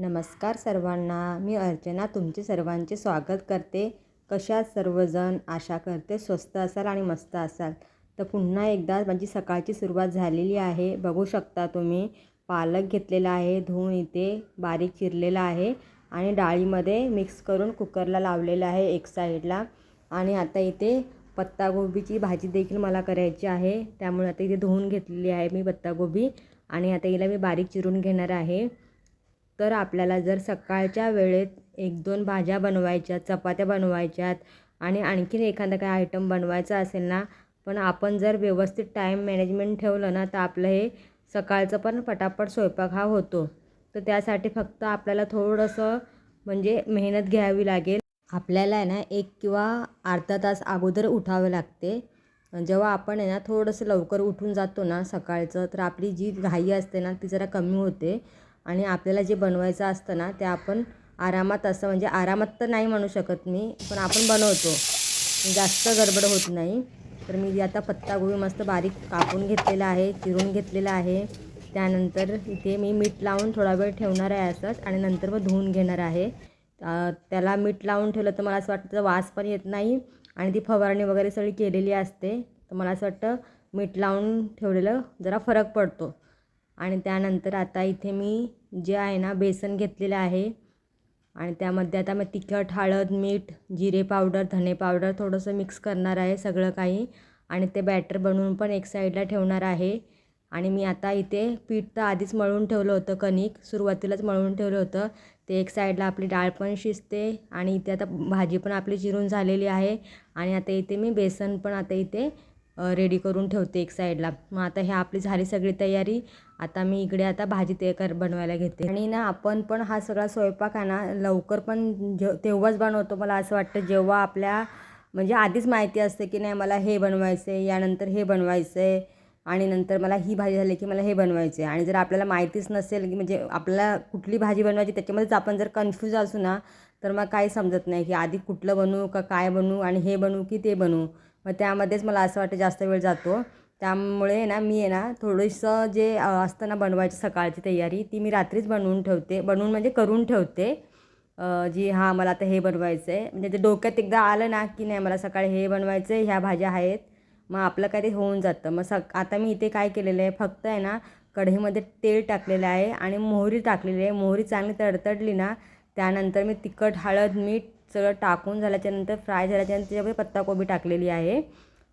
नमस्कार सर्वांना. मी अर्चना तुमचे सर्वांचे स्वागत करते. कशा सर्वजण? आशा करते स्वस्त असाल आणि मस्त असाल. तर पुन्हा एकदा माझी सकाळची सुरुवात झालेली आहे. बघू शकता तुम्ही पालक घेतलेला आहे धुवून इथे बारीक चिरलेला आहे आणि डाळीमध्ये मिक्स करून कुकरला लावलेलं आहे एक साईडला आणि आता इथे पत्तागोबीची भाजी देखील मला करायची आहे. त्यामुळे आता इथे धुवून घेतलेली आहे मी पत्तागोबी आणि आता हिला मी बारीक चिरून घेणार आहे. तर आपल्याला जर सकाळच्या वेळेत एक दोन भाज्या बनवायच्या चपात्या बनवायच्यात आणि आणखीन एखादा काही आयटम बनवायचा असेल ना पण आपण जर व्यवस्थित टाईम मॅनेजमेंट ठेवलं ना तर आपलं हे सकाळचं पण पटापट स्वयंपाक हा होतो. तर त्यासाठी फक्त आपल्याला थोडंसं म्हणजे मेहनत घ्यावी लागेल. आपल्याला आहे ना एक किंवा अर्धा तास अगोदर उठावे लागते. जेव्हा आपण आहे ना थोडंसं लवकर उठून जातो ना सकाळचं तर आपली जी घाई असते ना ती जरा कमी होते. आणि आपल्याला जे बनवायचं असतं ना ते आपण आरामात असं म्हणजे आरामात तर नाही म्हणू शकत मी पण आपण बनवतो. जास्त गडबड होत नाही. तर मी आता पत्तागोबी मस्त बारीक कापून घेतलेला आहे चिरून घेतलेला आहे. त्यानंतर इथे मी मीठ लावून थोडा वेळ ठेवणार आहे असंच आणि नंतर मग धुवून घेणार आहे. त्याला मीठ लावून ठेवलं तर मला असं वाटतं वास पण येत नाही आणि ती फवारणी वगैरे सगळी केलेली असते. तर मला असं वाटतं मीठ लावून ठेवलेलं जरा फरक पडतो. आणि त्यानंतर आता इथे मी जे आहे ना बेसन घेतलेलं आहे. आणि त्यामध्ये आता मग तिखट हळद मीठ जिरे पावडर धने पावडर थोडंसं मिक्स करणार आहे सगळं काही. आणि ते बॅटर बनवून पण एक साईडला ठेवणार आहे. आणि मी आता इथे पीठ तर आधीच मळून ठेवलं होतं कणिक सुरुवातीलाच मळून ठेवलं होतं. ते एक साईडला आपली डाळ पण शिजते आणि इथे आता भाजी पण आपली चिरून झालेली आहे. आणि आता इथे मी बेसन पण आता इथे रेडी करून ठेवते एक साईडला मग आता हे आपली झाली सगळी तयारी. आता मी इकडे आता भाजी ते कर बनवायला घेते. आणि ना आपण पण हा सगळा स्वयंपाक आहे ना लवकर पण जे तेव्हाच बनवतो. मला असं वाटतं जेव्हा आपल्या म्हणजे आधीच माहिती असते की नाही मला हे बनवायचं आहे यानंतर हे बनवायचं आहे आणि नंतर मला ही भाजी झाली की मला हे बनवायचं आहे आणि जर आपल्याला माहितीच नसेल की म्हणजे आपल्याला कुठली भाजी बनवायची त्याच्यामध्येच आपण जर कन्फ्यूज असू ना तर मग काही समजत नाही की आधी कुठलं बनवू का काय बनवू आणि हे बनवू की ते बनवू. मग त्यामध्येच मला असं वाटतं जास्त वेळ जातो. त्यामुळे ना मी आहे ना थोडंसं जे असतं ना बनवायची सकाळची तयारी ती मी रात्रीच बनवून ठेवते. बनवून म्हणजे करून ठेवते. जी हां मला आता हे बनवायचं आहे म्हणजे ते डोक्यात एकदा आलं ना की नाही मला सकाळी हे बनवायचं आहे ह्या भाज्या आहेत. मग आपलं काय ते होऊन जातं. मग सक आता मी इथे काय केलेलं आहे फक्त आहे ना कढईमध्ये तेल टाकलेलं आहे आणि मोहरी टाकलेली आहे. मोहरी चांगली तडतडली ना त्यानंतर मी तिखट हळद मीठ सगळं टाकून झाल्याच्यानंतर फ्राय झाल्याच्यानंतर त्याच्यामध्ये पत्ताकोबी टाकलेली आहे.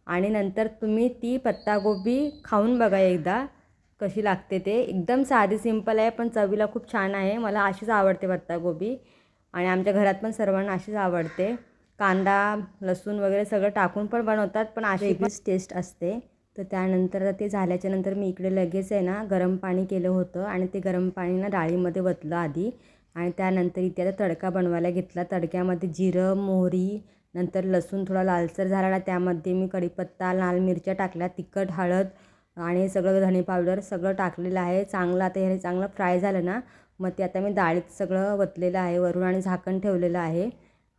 आणि नंतर तुम्ही ती पत्ताकोबी खाऊन बघा एकदा कशी लागते ते. एकदम साधी सिंपल आहे पण चवीला खूप छान आहे. मला अशीच आवडते पत्ताकोबी. आणि आमच्या घरात पण सर्वांना अशीच आवडते. कांदा लसूण वगैरे सगळं टाकून पण बनवतात पण अशी वेगळीच टेस्ट असते. तर त्यानंतर ते झाल्याच्यानंतर मी इकडे लगेच आहे ना गरम पाणी केलं होतं. आणि ते गरम पाणी ना डाळीमध्ये वतलं आधी. आणि त्यानंतर इथे आता तडका बनवायला घेतला. तडक्यामध्ये जिरं मोहरी नंतर लसूण थोडा लालसर झाला ना त्यामध्ये मी कढीपत्ता लाल मिरच्या टाकल्या तिखट हळद आणि सगळं धणे पावडर सगळं टाकलेलं आहे. चांगलं आता हे चांगलं फ्राय झालं ना मग ते आता मी डाळीत सगळं वतलेलं आहे वरून आणि झाकण ठेवलेलं आहे.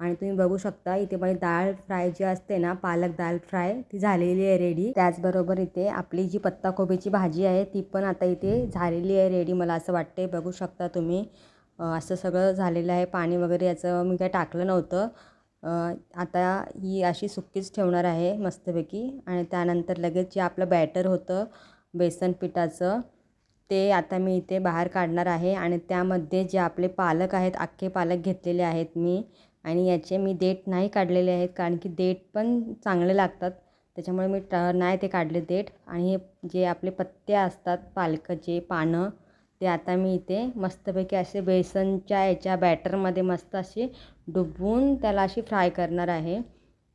आणि तुम्ही बघू शकता इथे माझी डाळ फ्राय जी असते ना पालक दाल फ्राय ती झालेली आहे रेडी त्याचबरोबर इथे आपली जी पत्ताकोबीची भाजी आहे ती पण आता इथे झालेली आहे रेडी मला असं वाटते बघू शकता तुम्ही. असं सगळं झालेलं आहे. पाणी वगैरे याचं मी काय टाकलं नव्हतं. आता ही अशी सुक्कीच ठेवणार आहे मस्तपैकी. आणि त्यानंतर लगेच जे आपलं बॅटर होतं बेसन पिठाचं ते आता मी इथे बाहेर काढणार आहे. आणि त्यामध्ये जे आपले पालक आहेत अख्खे पालक घेतलेले आहेत मी. आणि याचे मी देठ नाही काढलेले आहेत कारण की देठ पण चांगले लागतात. त्याच्यामुळे मी ट नाही ते काढले देठ. आणि हे जे आपले पत्ते असतात पालकाचे पानं ते आता मी इथे मस्तपैकी असे बेसनच्या याच्या बॅटरमध्ये मस्त असे डुबवून त्याला अशी फ्राय करणार आहे.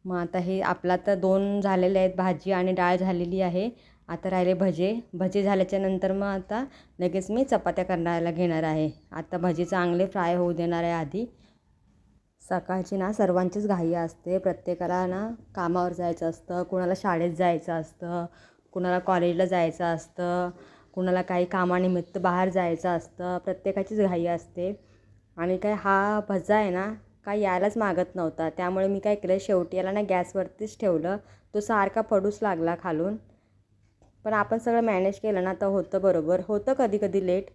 मग आता हे आपला तर दोन झालेले आहेत भाजी आणि डाळ झालेली आहे. आता राहिले भजे. भजे झाल्याच्यानंतर मग आता लगेच मी चपात्या करण्याला घेणार आहे. आता भजे चांगले फ्राय होऊ देणार आहे आधी. सकाळची ना सर्वांचीच घाई असते. प्रत्येकाला ना कामावर जायचं असतं कुणाला शाळेत जायचं असतं कुणाला कॉलेजला जायचं असतं. कुणाला काही कामानिमित्त बाहेर जायचं असतं प्रत्येकाचीच घाई असते. आणि काय हा भजा आहे ना काय यायलाच मागत नव्हता. त्यामुळे मी काय केलं शेवटी याला ना गॅसवरतीच ठेवलं. तो सारखा पडूच लागला खालून. पण आपण सगळं मॅनेज केलं ना तर होतं बरोबर. होतं कधी कधी लेट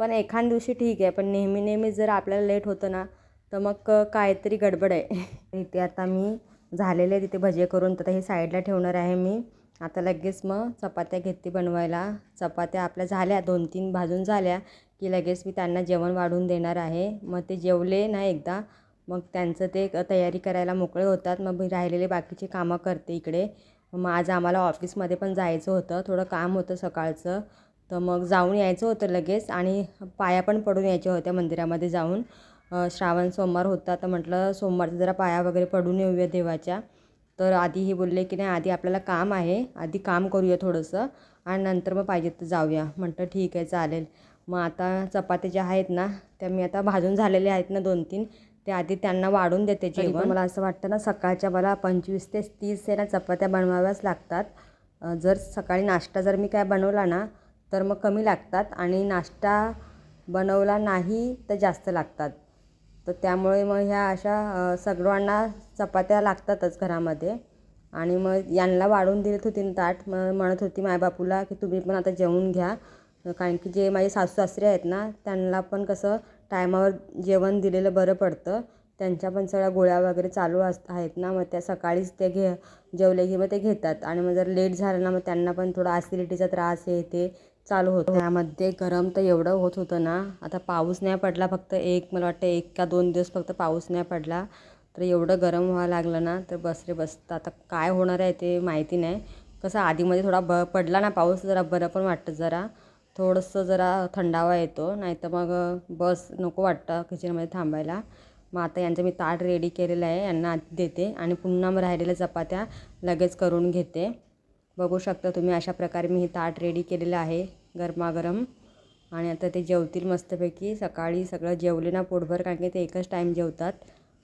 पण एखाद दिवशी ठीक आहे. पण नेहमी नेहमी जर आपल्याला लेट होतं ना तर मग काहीतरी गडबड आहे. इथे आता मी झालेले तिथे भजे करून तर हे साईडला ठेवणार आहे मी. आता लगेच मग चपात्या घेते बनवायला. चपात्या आपल्या झाल्या दोन तीन भाजून झाल्या की लगेच मी त्यांना जेवण वाढून देणार आहे. मग ते जेवले ना एकदा मग त्यांचं ते तयारी करायला मोकळे होतात. मग मी राहिलेले बाकीचे कामं करते इकडे. मग आज आम्हाला ऑफिसमध्ये पण जायचं होतं थोडं काम होतं सकाळचं. तर मग जाऊन यायचं होतं लगेच आणि पाया पण पडून यायच्या होत्या मंदिरामध्ये जाऊन. श्रावण सोमवार होता तर म्हटलं सोमवारचं जरा पाया वगैरे पडून येऊया देवाच्या. तर आधी हे बोलले की नाही आधी आपल्याला काम आहे आधी काम करूया थोडंसं आणि नंतर मग पाहिजे तर जाऊया. म्हटलं ठीक आहे चालेल. मग आता चपात्या ज्या आहेत ना त्या मी आता भाजून झालेल्या आहेत ना दोन तीन ते आधी त्यांना वाढून देते जेवण. मला असं वाटतं ना सकाळच्या मला पंचवीस ते तीस आहे ना चपात्या बनवाव्याच लागतात. जर सकाळी नाश्ता जर मी काय बनवला ना तर मग कमी लागतात आणि नाश्ता बनवला नाही तर जास्त लागतात. तर त्यामुळे मग ह्या अशा सगळ्यांना चपात्या लागतातच घरामध्ये. आणि मग यांना वाढून दिलीत होती ना ताट मग म्हणत होती मायबापूला की तुम्ही पण आता जेवून घ्या. कारण की जे माझे सासू सासरे आहेत ना त्यांना पण कसं टायमावर जेवण दिलेलं बरं पडतं. त्यांच्या पण सगळ्या गोळ्या वगैरे चालू अस आहेत ना मग त्या सकाळीच ते घे जेवले की मग ते घेतात. आणि मग जर लेट झालं ना मग त्यांना पण थोडा ॲसिडिटीचा त्रास हे ते चालू होतं. त्यामध्ये गरम तर एवढं होत होतं ना आता पाऊस नाही पडला फक्त एक मला वाटतं एक का दोन दिवस फक्त पाऊस नाही पडला तर एवढं गरम व्हायला लागलं ना तर बस रे बस. तर आता काय होणार आहे ते माहिती नाही. कसं आधीमध्ये थोडा ब पडला ना पाऊस जरा बरं पण वाटतं जरा. थोडंसं जरा थंडावा येतो नाही तर मग बस नको वाटतं किचनमध्ये थांबायला. मग आता यांचं मी ताट रेडी केलेलं आहे यांना आधी देते आणि पुन्हा मग राहिलेल्या चपात्या लगेच करून घेते. बघू शकता तुम्ही अशा प्रकारे मी हे ताट रेडी केलेलं आहे. गरमागरम. आणि आता ते जेवतील मस्तपैकी. सकाळी सगळं जेवले ना पोटभर कारण की ते एकच टाईम जेवतात.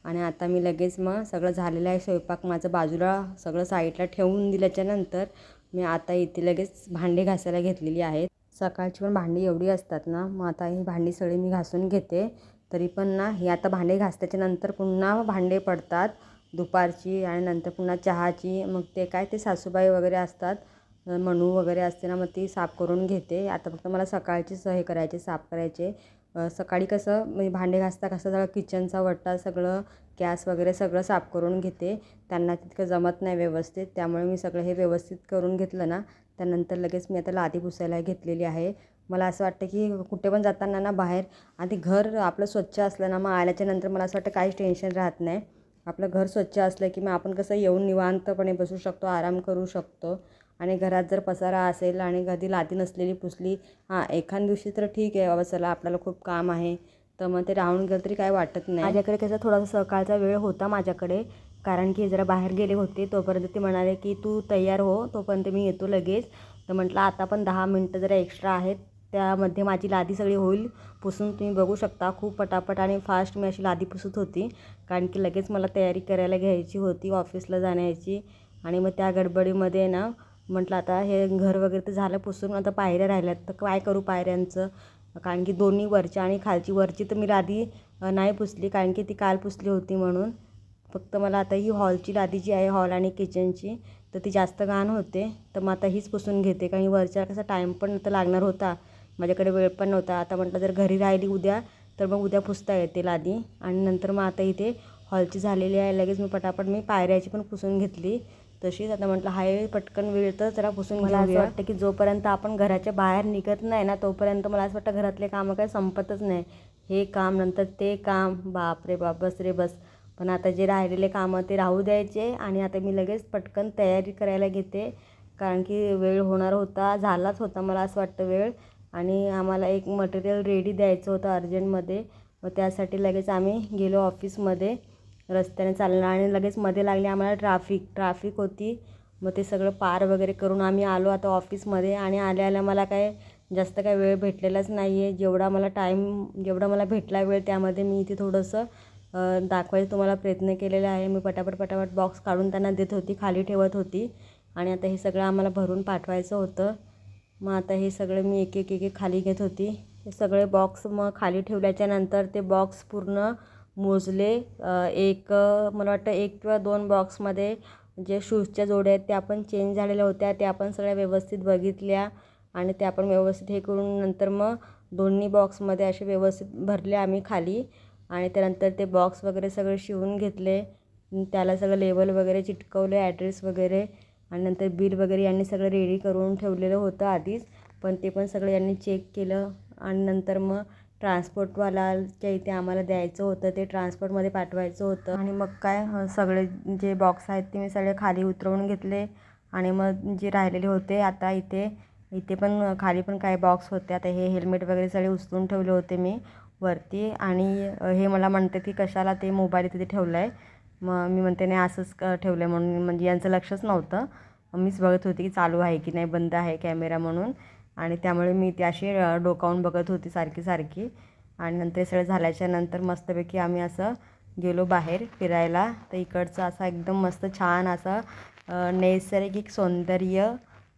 आणि आता मी लगेच मग सगळं झालेलं आहे स्वयंपाक. माझं बाजूला सगळं साईडला ठेवून दिल्याच्यानंतर मी आता इथे लगेच भांडे घासायला घेतलेली आहेत. सकाळची पण भांडी एवढी असतात ना मग आता ही भांडी सगळी मी घासून घेते. तरी पण ना हे आता भांडे घासल्याच्या नंतर पुन्हा भांडे पडतात. दुपारची आणि नंतर पुन्हा चहाची मग ते काय ते सासूबाई वगैरे असतात. मणू वगैरे असते ना मग ती साफ करून घेते. आता फक्त मला सकाळचीच हे करायचे साफ करायचे. सकाळी कसं म्हणजे भांडे घासता घासता सगळं किचनचा वट्टा सगळं गॅस वगैरे सगळं साफ करून घेते. त्यांना तितकं जमत नाही व्यवस्थित त्यामुळे मी सगळं हे व्यवस्थित करून घेतलं ना त्यानंतर लगेच मी आता लादी पुसायला घेतलेली आहे. मला असं वाटतं की कुठे पण जाताना ना बाहेर आणि घर आपलं स्वच्छ असलं ना मग आल्याच्यानंतर मला असं वाटतं काहीच टेन्शन राहत नाही. आपलं घर स्वच्छ असलं की मग आपण कसं येऊन निवांतपणे बसू शकतो आराम करू शकतो. आणि घरात जर पसारा असेल आणि कधी लादी नसलेली पुसली हां एखाद दिवशी तर ठीक आहे बाबा चला आपल्याला खूप काम आहे. तर मग ते राहून गेलं तरी काय वाटत नाही. माझ्याकडे कसं थोडासा सकाळचा वेळ होता माझ्याकडे कारण की जरा बाहेर गेले होते तोपर्यंत ते म्हणाले की तू तयार हो तोपर्यंत मी येतो लगेच. तर म्हटलं आता पण दहा मिनटं जरा एक्स्ट्रा आहेत त्यामध्ये माझी लादी सगळी होईल पुसून तुम्ही बघू शकता. खूप पटापट आणि फास्ट मी अशी लादी पुसत होती कारण की लगेच मला तयारी करायला घ्यायची होती ऑफिसला जाण्याची. आणि मग त्या गडबडीमध्ये ना म्हटलं आता हे घर वगैरे तर झालं पुसून आता पायऱ्या राहिल्यात तर काय करू पायऱ्यांचं? कारण की दोन्ही वरच्या आणि खालची वरची तर मी लादी नाही पुसली कारण की ती काल पुसली होती म्हणून. फक्त मला आता ही हॉलची लादी जी आहे हॉल आणि किचनची तर ती जास्त घाण होते. तर मग आता हीच पुसून घेते कारण वरच्या कसा टाईम पण तर लागणार होता. माझ्याकडे वेळ पण नव्हता. आता म्हटलं जर घरी राहिली उद्या तर मग उद्या पुसता येते लादी. आणि नंतर मग आता इथे हॉलची झालेली आहे लगेच मी पटापट मी पायऱ्याची पण पुसून घेतली. तशीच आता म्हटलं हाय पटकन वेळ तर जरा पुसून मला असं वाटतं की जोपर्यंत आपण घराच्या बाहेर निघत नाही ना तोपर्यंत मला असं वाटतं घरातले कामं काही संपतच नाही. हे काम नंतर ते काम बाप रे बाप बस रे बस. पण आता जे राहिलेले कामं ते राहू द्यायचे आणि आता मी लगेच पटकन तयारी करायला घेते. कारण की वेळ होणार होता झालाच होता मला असं वाटतं वेळ. आणि आम्हाला एक मटेरियल रेडी द्यायचं होतं अर्जंटमध्ये मग त्यासाठी लगेच आम्ही गेलो ऑफिसमध्ये रस्त्याने चालणार आणि लगेच मध्ये लागली आम्हाला ट्राफिक ट्राफिक होती. मग ते सगळं पार वगैरे करून आम्ही आलो आता ऑफिसमध्ये आणि आल्या आल्या मला काय जास्त काय वेळ भेटलेलाच नाही आहे जेवढा मला टाईम जेवढा मला भेटला वेळ त्यामध्ये मी इथे थोडंसं दाखवायचं दाखवायचा तुम्हाला प्रयत्न केलेला आहे. मी पटापट पटापट बॉक्स काढून त्यांना देत होती खाली ठेवत होती. आणि आता हे सगळं आम्हाला भरून पाठवायचं होतं. मग आता हे सगळं मी एक एक एक एक खाली घेत होती. हे सगळे बॉक्स मग खाली ठेवल्याच्यानंतर ते बॉक्स पूर्ण मोजले एक मला वाटतं एक किंवा दोन बॉक्समध्ये जे शूजच्या जोड्या आहेत त्या पण चेंज झालेल्या होत्या. त्या पण सगळ्या व्यवस्थित बघितल्या आणि त्या पण व्यवस्थित हे करून नंतर मग दोन्ही बॉक्समध्ये असे व्यवस्थित भरले आम्ही खाली आणि त्यानंतर ते बॉक्स वगैरे सगळे शिवून घेतले. त्याला सगळं लेबल वगैरे चिटकवले ॲड्रेस वगैरे आणि नंतर बिल वगैरे यांनी सगळं रेडी करून ठेवलेलं होतं आधीच. पण ते पण सगळं यांनी चेक केलं आणि नंतर मग ट्रान्सपोर्टवालाच्या इथे आम्हाला द्यायचं होतं ते ट्रान्सपोर्टमध्ये पाठवायचं होतं. आणि मग काय सगळे जे बॉक्स आहेत ते मी सगळे खाली उतरवून घेतले आणि मग जे राहिलेले होते आता इथे इथे पण खाली पण काही बॉक्स होते. आता हे हेल्मेट वगैरे सगळे उचलून ठेवले होते मी वरती. आणि हे मला म्हणते की कशाला ते मोबाईल तिथे ठेवलं आहे मग मी म्हणते नाही असंच ठेवलं आहे म्हणून म्हणजे यांचं लक्षच नव्हतं. मीच बघत होती की चालू आहे की नाही बंद आहे कॅमेरा म्हणून. आणि त्यामुळे मी ती अशी डोकावून बघत होती सारखी सारखी. आणि नंतर सगळं झाल्याच्यानंतर मस्तपैकी आम्ही असं गेलो बाहेर फिरायला. तर इकडचं असं एकदम मस्त छान असं नैसर्गिक सौंदर्य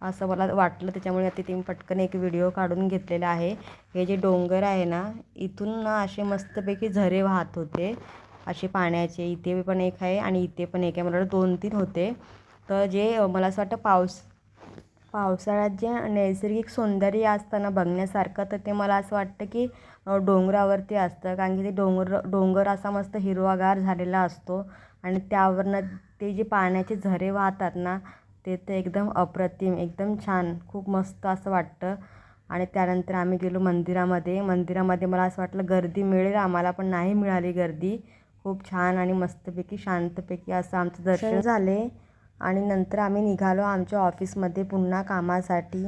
असं मला वाटलं. त्याच्यामुळे तिथे मी पटकन एक व्हिडिओ काढून घेतलेला आहे. हे जे डोंगर आहे ना इथून ना असे मस्तपैकी झरे वाहत होते. असे पाण्याचे इथे पण एक आहे आणि इथे पण एक आहे. मला दोन तीन होते. तर जे मला असं वाटतं पाऊस पावसाळ्यात जे नैसर्गिक सौंदर्य असतं ना बघण्यासारखं तर ते मला असं वाटतं की डोंगरावरती असतं. कारण की ते डोंगर डोंगर असा मस्त हिरवागार झालेला असतो. आणि त्यावरनं ते जे पाण्याचे झरे वाहतात ना ते तर एकदम अप्रतिम एकदम छान खूप मस्त असं वाटतं. आणि त्यानंतर आम्ही गेलो मंदिरामध्ये. मंदिरामध्ये मला असं वाटलं गर्दी मिळेल आम्हाला पण नाही मिळाली गर्दी. खूप छान आणि मस्तपैकी शांतपैकी असं आमचं दर्शन झाले. आणि नंतर आम्ही निघालो आमच्या ऑफिसमध्ये पुन्हा कामासाठी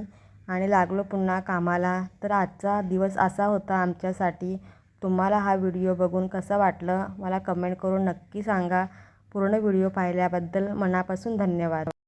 आणि लागलो पुन्हा कामाला. तर आजचा दिवस असा होता आमच्यासाठी. तुम्हाला हा व्हिडिओ बघून कसा वाटलं? मला कमेंट करून नक्की सांगा. पूर्ण व्हिडिओ पाहिल्याबद्दल मनापासून धन्यवाद.